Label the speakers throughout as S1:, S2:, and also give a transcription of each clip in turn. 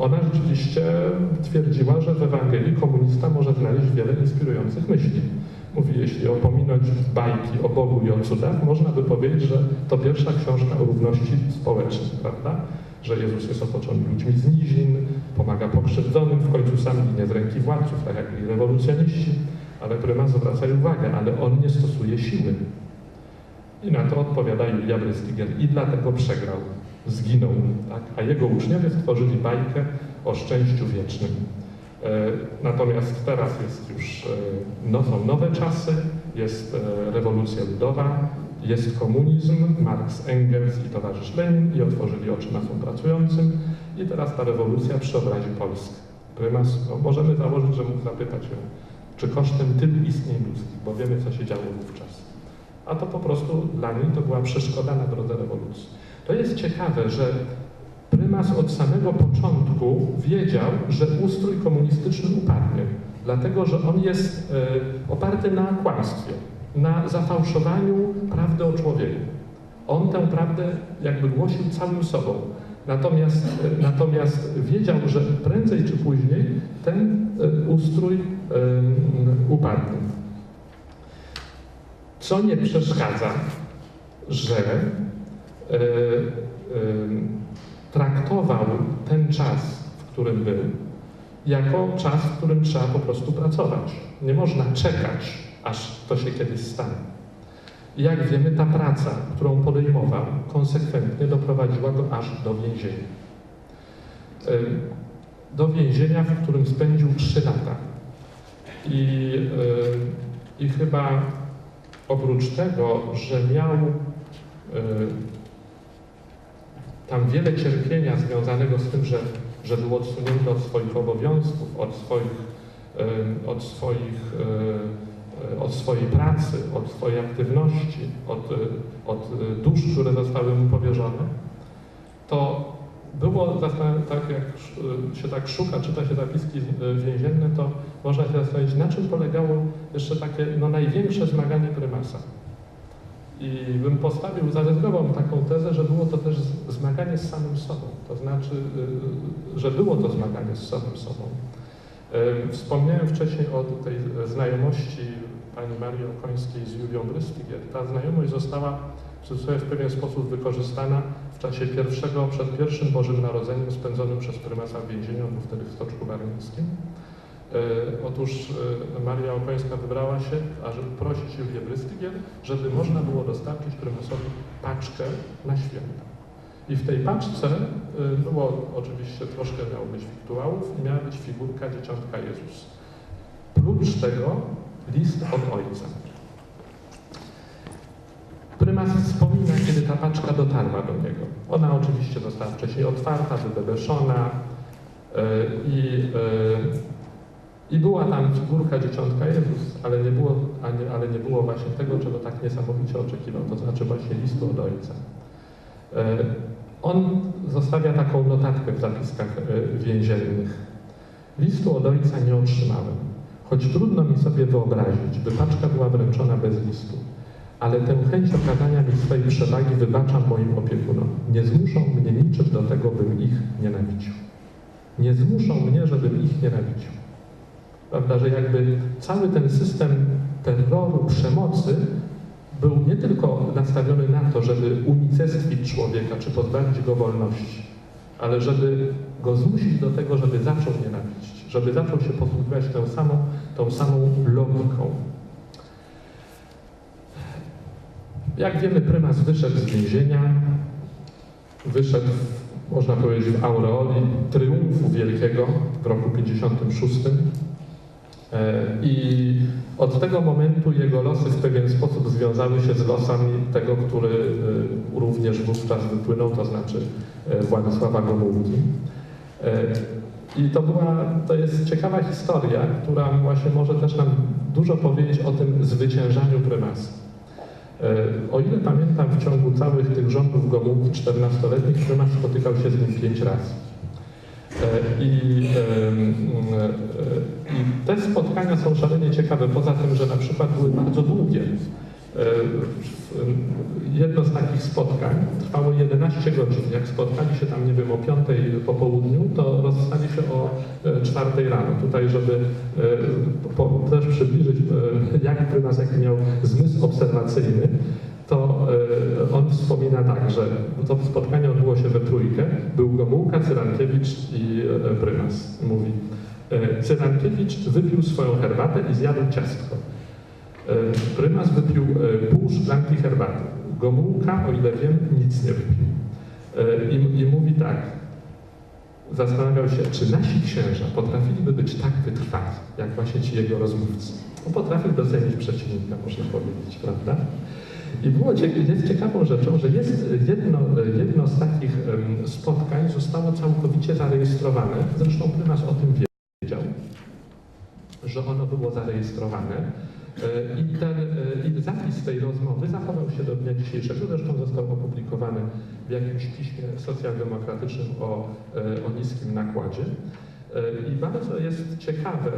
S1: ona rzeczywiście twierdziła, że w Ewangelii komunista może znaleźć wiele inspirujących myśli. Mówi, jeśli opominąć bajki o Bogu i o cudach, można by powiedzieć, że to pierwsza książka o równości społecznej, prawda? Że Jezus jest otoczony ludźmi z nizin, pomaga pokrzywdzonym, w końcu sam ginie z ręki władców, tak jak byli rewolucjoniści. Ale prymas zwraca uwagę, ale on nie stosuje siły. I na to odpowiada Julia Brystiger i dlatego przegrał, zginął. Tak? A jego uczniowie stworzyli bajkę o szczęściu wiecznym. E, natomiast teraz jest już, e, no, są nowe czasy, jest e, rewolucja ludowa, jest komunizm, Marx, Engels i towarzysz Lenin i otworzyli oczy masom pracującym i teraz ta rewolucja przeobrazi Polskę. Prymas, no, możemy założyć, że mógł zapytać ją, czy kosztem tylu istnień ludzkich, bo wiemy, co się działo wówczas. A to po prostu dla niej to była przeszkoda na drodze rewolucji. To jest ciekawe, że prymas od samego początku wiedział, że ustrój komunistyczny upadnie, dlatego że on jest e, oparty na kłamstwie, na zafałszowaniu prawdy o człowieku. On tę prawdę jakby głosił całym sobą. Natomiast, e, natomiast wiedział, że prędzej czy później ten e, ustrój upadnie. Co nie przeszkadza, że traktował ten czas, w którym był, jako czas, w którym trzeba po prostu pracować. Nie można czekać, aż to się kiedyś stanie. I jak wiemy, ta praca, którą podejmował, konsekwentnie doprowadziła go aż do więzienia. Do więzienia, w którym spędził trzy lata. I, i chyba oprócz tego, że miał tam wiele cierpienia związanego z tym, że, że był odsunięty od swoich obowiązków, od swoich, od swoich od swojej pracy, od swojej aktywności, od, od dusz, które zostały mu powierzone, to było, tak jak się tak szuka, czyta się zapiski więzienne, to można się zastanowić, na czym polegało jeszcze takie no, największe zmaganie prymasa. I bym postawił, zaryzykował taką tezę, że było to też zmaganie z samym sobą. To znaczy, y, że było to zmaganie z samym sobą. Wspomniałem wcześniej o tej znajomości pani Marii Okońskiej z Julią Brystygier. Ta znajomość została w pewien sposób wykorzystana w czasie pierwszego, przed pierwszym Bożym Narodzeniem spędzonym przez prymasa w więzieniu, był wtedy w Stoczku Baryńskim. E, otóż e, Maria Okońska wybrała się, ażeby prosić Julię Brystygier, żeby można było dostarczyć prymasowi paczkę na święta. I w tej paczce e, było oczywiście troszkę miało być wiktuałów i miała być figurka Dzieciątka Jezus. Prócz tego list od Ojca. Prymas wspomina, kiedy ta paczka dotarła do niego. Ona oczywiście została wcześniej otwarta, wybebeszona i i była tam figurka dzieciątka Jezus, ale nie było, ale nie było właśnie tego, czego tak niesamowicie oczekiwał, to znaczy właśnie listu od Ojca. E, on zostawia taką notatkę w zapiskach e, więziennych. Listu od Ojca nie otrzymałem, choć trudno mi sobie wyobrazić, by paczka była wręczona bez listu. Ale tę chęć okazania mi swojej przewagi wybaczam moim opiekunom. Nie zmuszą mnie niczym do tego, bym ich nienawidził. Nie zmuszą mnie, żebym ich nienawidził. Prawda, że jakby cały ten system terroru, przemocy był nie tylko nastawiony na to, żeby unicestwić człowieka, czy pozbawić go wolności, ale żeby go zmusić do tego, żeby zaczął nienawidzić, żeby zaczął się posługiwać tą samą, tą samą logiką. Jak wiemy, prymas wyszedł z więzienia, wyszedł, można powiedzieć, w aureoli triumfu wielkiego w roku 56. E, I od tego momentu jego losy w pewien sposób związały się z losami tego, który e, również wówczas wypłynął, to znaczy e, Władysława Gomułki. I to była, to jest ciekawa historia, która właśnie może też nam dużo powiedzieć o tym zwyciężaniu prymasa. O ile pamiętam, w ciągu całych tych rządów Gomułki 14-letnich prymas spotykał się z nim pięć razy. E, I, e, I te spotkania są szalenie ciekawe, poza tym, że na przykład były bardzo długie. E, jedno z takich spotkań trwało 11 godzin. Jak spotkali się tam, nie wiem, o 5 po południu, to rozstali się o e, czwartej rano. Tutaj, żeby e, też przybliżyć, e, jak prymas miał zmysł obserwacyjny, e, wspomina tak, że to spotkanie odbyło się we trójkę. Był Gomułka, Cyrankiewicz i e, prymas. Mówi, e, Cyrankiewicz wypił swoją herbatę i zjadł ciastko. E, Prymas wypił pół szklanki herbaty. Gomułka, o ile wiem, nic nie wypił. I, I mówi tak, zastanawiał się, czy nasi księża potrafiliby być tak wytrwali, jak właśnie ci jego rozmówcy. On potrafił docenić przeciwnika, można powiedzieć, prawda? I było, jest ciekawą rzeczą, że jest jedno, jedno z takich spotkań zostało całkowicie zarejestrowane. Zresztą prymas o tym wiedział, że ono było zarejestrowane. E, I ten e, i zapis tej rozmowy zachował się do dnia dzisiejszego, zresztą został opublikowany w jakimś piśmie socjaldemokratycznym o, e, o niskim nakładzie. I bardzo jest ciekawe,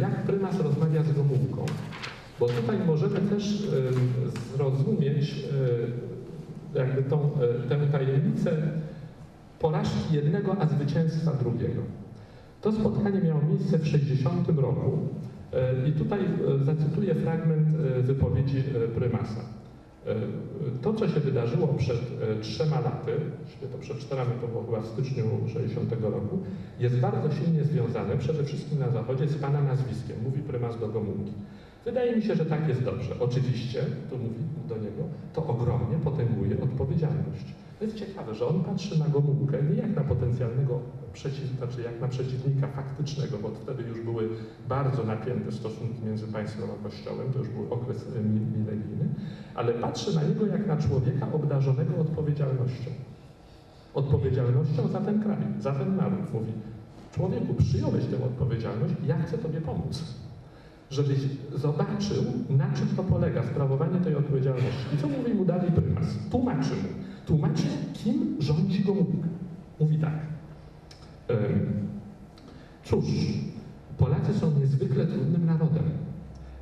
S1: jak prymas rozmawia z Gomułką, bo tutaj możemy też zrozumieć e, jakby tą, e, tę tajemnicę porażki jednego, a zwycięstwa drugiego. To spotkanie miało miejsce w 60 roku e, i tutaj zacytuję fragment wypowiedzi prymasa. To, co się wydarzyło przed trzema laty, właściwie to przed czterema, to było w styczniu 60 roku, jest bardzo silnie związane przede wszystkim na Zachodzie z Pana nazwiskiem, mówi prymas do Gomułki. Wydaje mi się, że tak jest dobrze. Oczywiście, tu mówi do niego, to ogromnie potęguje odpowiedzialność. To jest ciekawe, że on patrzy na Gomułkę nie jak na potencjalnego przeciw, znaczy jak na przeciwnika faktycznego, bo wtedy już były bardzo napięte stosunki między państwem a kościołem, to już był okres mi- milenijny, ale patrzy na niego jak na człowieka obdarzonego odpowiedzialnością. Odpowiedzialnością za ten kraj, za ten naród. Mówi, człowieku, przyjąłeś tę odpowiedzialność, ja chcę Tobie pomóc żebyś zobaczył, na czym to polega, sprawowanie tej odpowiedzialności. I co mówi mu dalej prymas? Tłumaczy mu. Tłumaczy, kim rządzi Gomułka. Mówi tak. Cóż, Polacy są niezwykle trudnym narodem,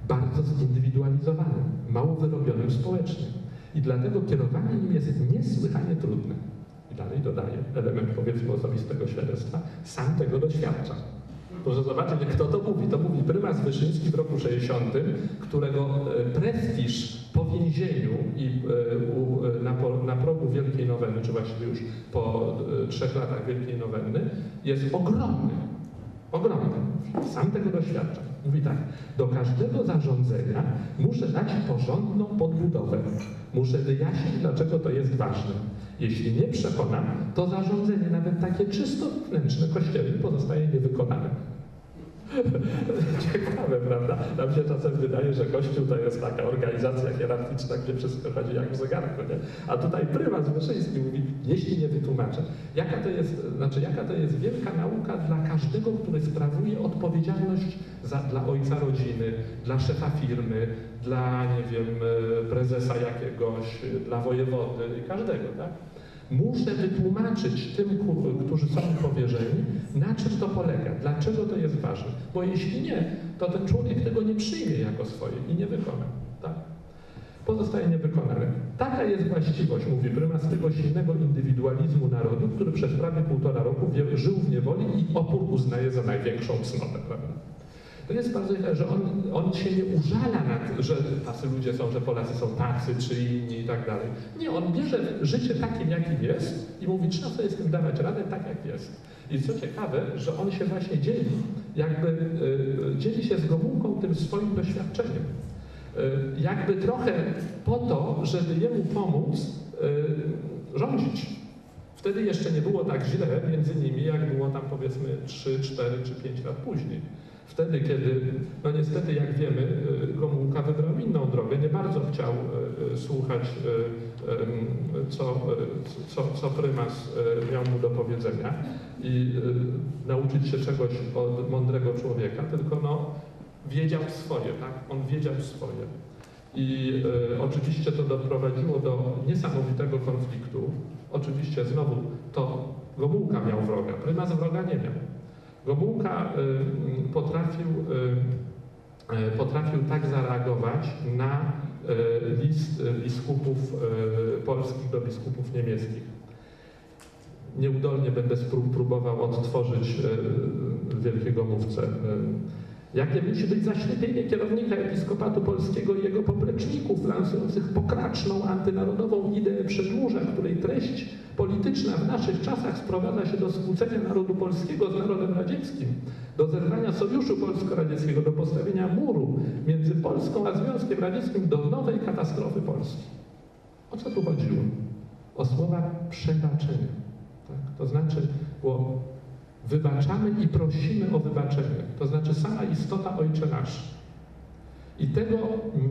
S1: bardzo zindywidualizowanym, mało wyrobionym społecznie. I dlatego kierowanie nim jest niesłychanie trudne. I dalej dodaje element powiedzmy osobistego świadectwa, sam tego doświadcza. Proszę zobaczyć, kto to mówi. To mówi prymas Wyszyński w roku 60, którego e, prestiż po więzieniu i e, na, na progu Wielkiej Noweny, czy właściwie już po e, trzech latach Wielkiej Noweny, jest ogromny. Ogromny. Sam tego doświadcza. Mówi tak, do każdego zarządzenia muszę dać porządną podbudowę. Muszę wyjaśnić, dlaczego to jest ważne. Jeśli nie przekonam, to zarządzenie, nawet takie czysto wewnętrzne kościelne, pozostaje niewykonane. Ciekawe, prawda? Nam się czasem wydaje, że Kościół to jest taka organizacja hierarchiczna, gdzie wszystko chodzi jak w zegarku, nie? A tutaj prymas Wyszyński mówi, jeśli nie wytłumaczę, jaka to jest, znaczy jaka to jest wielka nauka dla każdego, który sprawuje odpowiedzialność za, dla ojca rodziny, dla szefa firmy, dla, nie wiem, e, prezesa jakiegoś, dla wojewody i każdego, tak? Muszę wytłumaczyć tym, którzy są mi powierzeni, na czym to polega, dlaczego to jest ważne. Bo jeśli nie, to ten człowiek tego nie przyjmie jako swoje i nie wykona. Tak? Pozostaje niewykonane. Taka jest właściwość, mówi prymas, tego silnego indywidualizmu narodu, który przez prawie półtora roku żył w niewoli i opór uznaje za największą cnotę. Prawda? To jest bardzo ciekawe, że on, on się nie użala nad, że tacy ludzie są, że Polacy są tacy czy inni i tak dalej. Nie, on bierze życie takim, jakim jest i mówi, trzeba sobie z tym dawać radę tak, jak jest. I co ciekawe, że on się właśnie dzieli, jakby y, dzieli się z Gomułką tym swoim doświadczeniem. Y, jakby trochę po to, żeby jemu pomóc y, rządzić. Wtedy jeszcze nie było tak źle między nimi, jak było tam powiedzmy 3, 4 czy 5 lat później. Wtedy, kiedy, no niestety jak wiemy, y, Gomułka wybrał inną drogę, nie bardzo chciał y, y, słuchać, y, co, y, co, co prymas y, miał mu do powiedzenia i y, nauczyć się czegoś od mądrego człowieka, tylko no, wiedział swoje, tak? On wiedział swoje. I y, oczywiście to doprowadziło do niesamowitego konfliktu. Oczywiście znowu to Gomułka miał wroga, prymas wroga nie miał. Gomułka y, potrafił, y, y, potrafił tak zareagować na list biskupów polskich do biskupów niemieckich. nieudolnie będę próbował odtworzyć e, wielkiego mówcę. Jakie musi być zaślepienie kierownika episkopatu polskiego i jego popleczników lansujących pokraczną, antynarodową ideę przedmurza, której treść polityczna w naszych czasach sprowadza się do skłócenia narodu polskiego z narodem radzieckim, do zerwania sojuszu polsko-radzieckiego, do postawienia muru między Polską a Związkiem Radzieckim, do nowej katastrofy Polski. O co tu chodziło? O słowa przebaczenia. Tak? To znaczy było wybaczamy i prosimy o wybaczenie. To znaczy sama istota Ojcze Nasz. I tego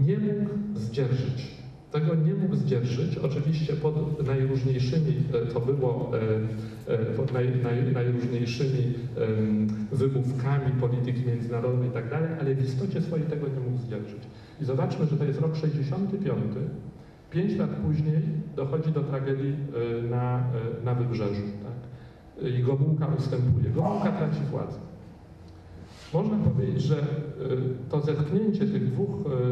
S1: nie mógł zdzierżyć. Tego nie mógł zdzierżyć, oczywiście pod najróżniejszymi, e, to było e, e, pod naj, naj, najróżniejszymi wymówkami polityki międzynarodowej i tak dalej, ale w istocie swojej tego nie mógł zdzierżyć. I zobaczmy, że to jest rok 65. Pięć lat później dochodzi do tragedii na, na Wybrzeżu. I Gomułka ustępuje. Gomułka traci władzę. Można powiedzieć, że y, to zetknięcie tych dwóch,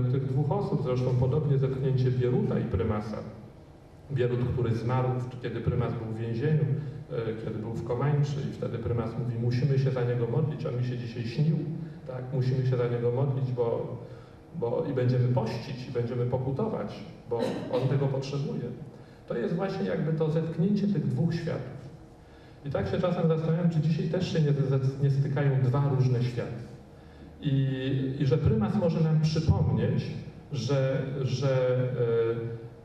S1: y, tych dwóch osób, zresztą podobnie zetknięcie Bieruta i prymasa, Bierut, który zmarł, kiedy prymas był w więzieniu, y, kiedy był w Komańczy i wtedy prymas mówi, musimy się za niego modlić, on mi się dzisiaj śnił, tak, musimy się za niego modlić, bo, bo i będziemy pościć, i będziemy pokutować, bo on tego potrzebuje. To jest właśnie jakby to zetknięcie tych dwóch światów. I tak się czasem zastanawiam, czy dzisiaj też się nie, nie stykają dwa różne światy. I, I że prymas może nam przypomnieć, że, że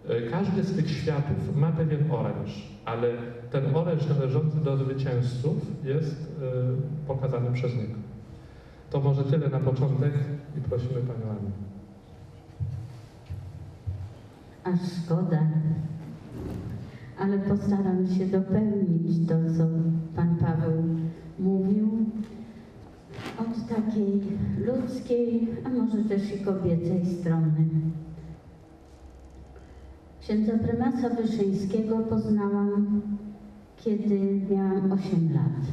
S1: e, e, każdy z tych światów ma pewien oręż, ale ten oręż należący do zwycięzców jest e, pokazany przez niego. To może tyle na początek i prosimy Panią Annę.
S2: Aż szkoda, ale postaram się dopełnić to, co Pan Paweł mówił, od takiej ludzkiej, a może też i kobiecej strony. Księdza prymasa Wyszyńskiego poznałam, kiedy miałam 8 lat.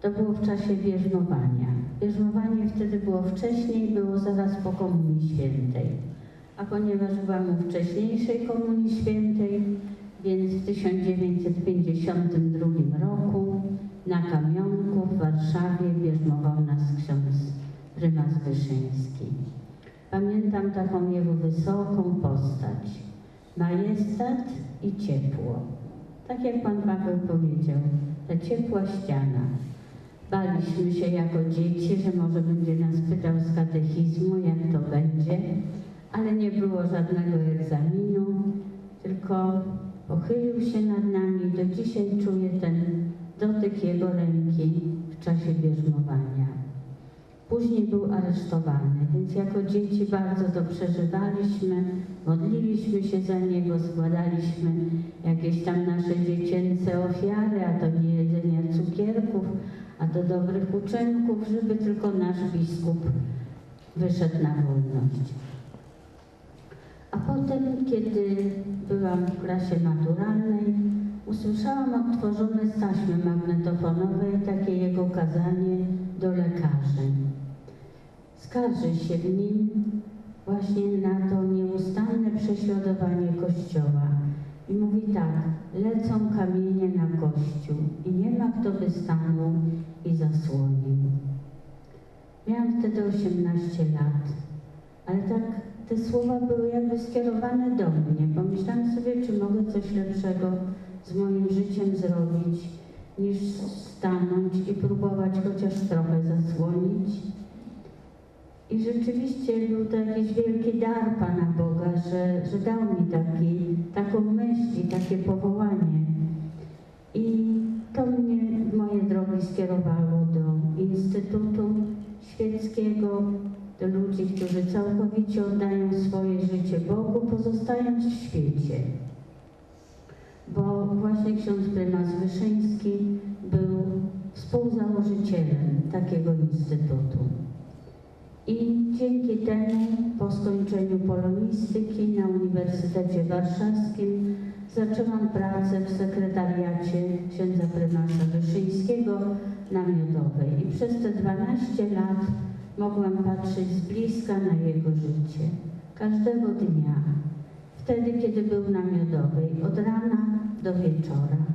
S2: To było w czasie bierzmowania. Bierzmowanie wtedy było wcześniej, było zaraz po Komunii Świętej. A ponieważ byłam u wcześniejszej Komunii Świętej, więc w 1952 roku na Kamionku w Warszawie bierzmował nas ksiądz prymas Wyszyński. Pamiętam taką jego wysoką postać, majestat i ciepło. Tak jak Pan Paweł powiedział, ta ciepła ściana. Baliśmy się jako dzieci, że może będzie nas pytał z katechizmu, jak to będzie, ale nie było żadnego egzaminu, tylko pochylił się nad nami. Do dzisiaj czuję ten dotyk jego ręki w czasie bierzmowania. Później był aresztowany, więc jako dzieci bardzo to przeżywaliśmy, modliliśmy się za niego, składaliśmy jakieś tam nasze dziecięce ofiary, a to nie jedzenia cukierków, a do dobrych uczynków, żeby tylko nasz biskup wyszedł na wolność. A potem, kiedy byłam w klasie maturalnej, usłyszałam odtworzone z taśmy magnetofonowej takie jego kazanie do lekarzy. Skarży się w nim właśnie na to nieustanne prześladowanie Kościoła. I mówi tak, lecą kamienie na Kościół i nie ma kto by stanął i zasłonił. Miałam wtedy 18 lat, ale tak te słowa były jakby skierowane do mnie. Pomyślałam sobie, czy mogę coś lepszego z moim życiem zrobić, niż stanąć i próbować chociaż trochę zasłonić. I rzeczywiście był to jakiś wielki dar Pana Boga, że, że dał mi taki, taką myśl i takie powołanie. I to mnie, moje drogi skierowało do Instytutu Świeckiego, ludzi, którzy całkowicie oddają swoje życie Bogu, pozostając w świecie. Bo właśnie ksiądz prymas Wyszyński był współzałożycielem takiego instytutu. I dzięki temu po skończeniu polonistyki na Uniwersytecie Warszawskim zaczęłam pracę w sekretariacie księdza prymasa Wyszyńskiego na Miodowej. I przez te 12 lat mogłam patrzeć z bliska na jego życie. Każdego dnia. Wtedy, kiedy był na Miodowej, od rana do wieczora.